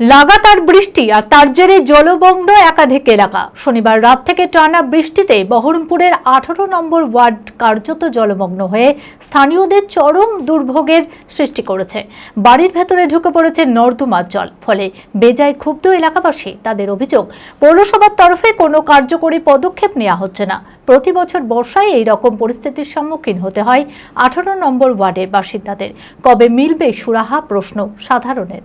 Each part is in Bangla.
লাগাতার বৃষ্টি আর তার জেরে জলমগ্ন একাধিক এলাকা। শনিবার রাত থেকে টানা বৃষ্টিতে বহরমপুরের আঠারো নম্বর ওয়ার্ড কার্যত জলমগ্ন হয়ে স্থানীয়দের চরম দুর্ভোগের সৃষ্টি করেছে। বাড়ির ভেতরে ঢুকে পড়েছে নর্দমার জল, ফলে বেজায় ক্ষুব্ধ এলাকাবাসী তাদের অভিযোগ, পৌরসভার তরফে কোনো কার্যকরী পদক্ষেপ নেওয়া হচ্ছে না। প্রতি বছর বর্ষায় এই রকম পরিস্থিতির সম্মুখীন হতে হয় আঠারো নম্বর ওয়ার্ডের বাসিন্দাদের। কবে মিলবে সুরাহা প্রশ্ন সাধারণের।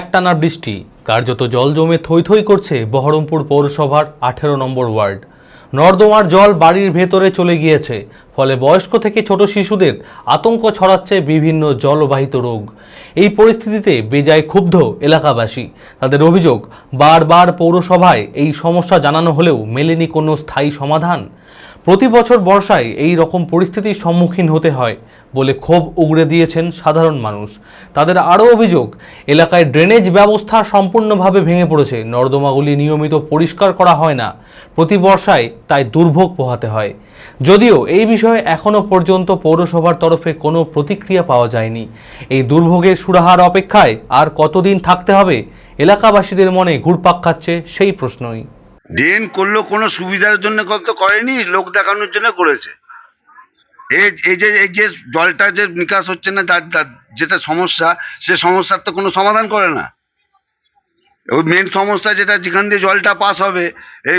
একটানা বৃষ্টি। কার্যত জল জমে থই থই করছে বহরমপুর পৌরসভার আঠেরো নম্বর ওয়ার্ড। নর্দমার জল বাড়ির ভেতরে চলে গিয়েছে, ফলে বয়স্ক থেকে ছোট শিশুদের আতঙ্ক ছড়াচ্ছে বিভিন্ন জলবাহিত রোগ। এই পরিস্থিতিতে বেজায় ক্ষুব্ধ এলাকাবাসী। তাদের অভিযোগ, বারবার পৌরসভায় এই সমস্যা জানানো হলেও মেলেনি কোনো স্থায়ী সমাধান। প্রতি বছর বর্ষায় এই রকম পরিস্থিতির সম্মুখীন হতে হয় বলে ক্ষোভ উগড়ে দিয়েছেন সাধারণ মানুষ। তাদের আরও অভিযোগ, এলাকায় ড্রেনেজ ব্যবস্থা সম্পূর্ণভাবে ভেঙে পড়েছে। নর্দমাগুলি নিয়মিত পরিষ্কার করা হয় না। প্রতি বর্ষায় তাই দুর্ভোগ পোহাতে হয়। যদিও এই বিষয়ে এখনও পর্যন্ত পৌরসভার তরফে কোনো প্রতিক্রিয়া পাওয়া যায়নি। এই দুর্ভোগের সুরাহার অপেক্ষায় আর কতদিন থাকতে হবে? এলাকাবাসীদের মনে ঘুরপাক খাচ্ছে সেই প্রশ্নই। ড্রেন করল কোনো সুবিধার জন্য কত করেনি, লোক দেখানোর জন্য করেছে। এই যে এই যে জলটা যে নিকাশ হচ্ছে না, তার যেটা সমস্যা, সে সমস্যার তো কোনো সমাধান করে না। ওই মেন সমস্যা যেটা, যেখান দিয়ে জলটা পাস হবে এই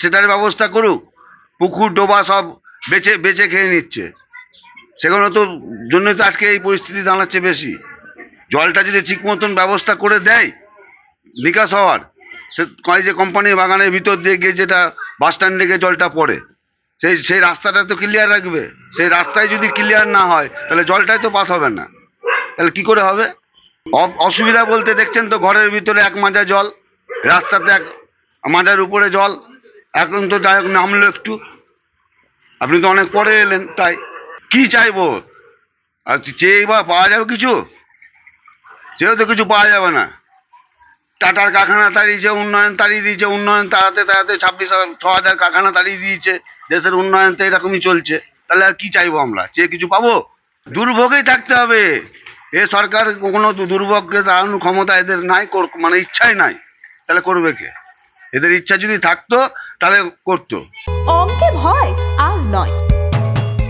সেটার ব্যবস্থা করুক। পুকুর, ডোবা সব বেচে বেচে খেয়ে নিচ্ছে। সেগুলো তো জন্যই তো আজকে এই পরিস্থিতি দাঁড়াচ্ছে বেশি। জলটা যদি ঠিক মতন ব্যবস্থা করে দেয়, নিকাশ হওয়ার সে কয় যে কোম্পানির বাগানের ভিতর দিয়ে গিয়ে যেটা বাস স্ট্যান্ডে গিয়ে জলটা পড়ে, সেই সেই রাস্তাটা তো ক্লিয়ার রাখবে। সেই রাস্তায় যদি ক্লিয়ার না হয়, তাহলে জলটাই তো পাস হবে না। তাহলে কি করে হবে? অসুবিধা বলতে দেখছেন তো ঘরের ভিতরে এক মাজা জল, রাস্তাতে এক মাজার উপরে জল, এখন তো যাই নামলো একটু। আপনি তো অনেক পরে এলেন, তাই। কি চাইব? আর চেয়ে বা পাওয়া যাবে কিছু? চেয়েও তো কিছু পাওয়া যাবে না। টাটার কারখানা তাড়িয়েছে উন্নয়ন তাড়িয়ে দিয়েছে, উন্নয়ন তাড়াতে তাড়াতে ছাব্বিশ ছ হাজার কারখানা তাড়িয়ে দিয়েছে। দেশের উন্নয়ন তো এরকমই চলছে। তাহলে আর কি চাইব আমরা? চেয়ে কিছু পাবো? দুর্ভোগেই থাকতে হবে। এ সরকার কোনো দুর্ভোগকে তাড়ানোর ক্ষমতা এদের নাই মানে ইচ্ছাই নাই। তাহলে করবে কে? এদের ইচ্ছা যদি থাকতো, তাহলে করতো। অঙ্কে ভয় আর নয়।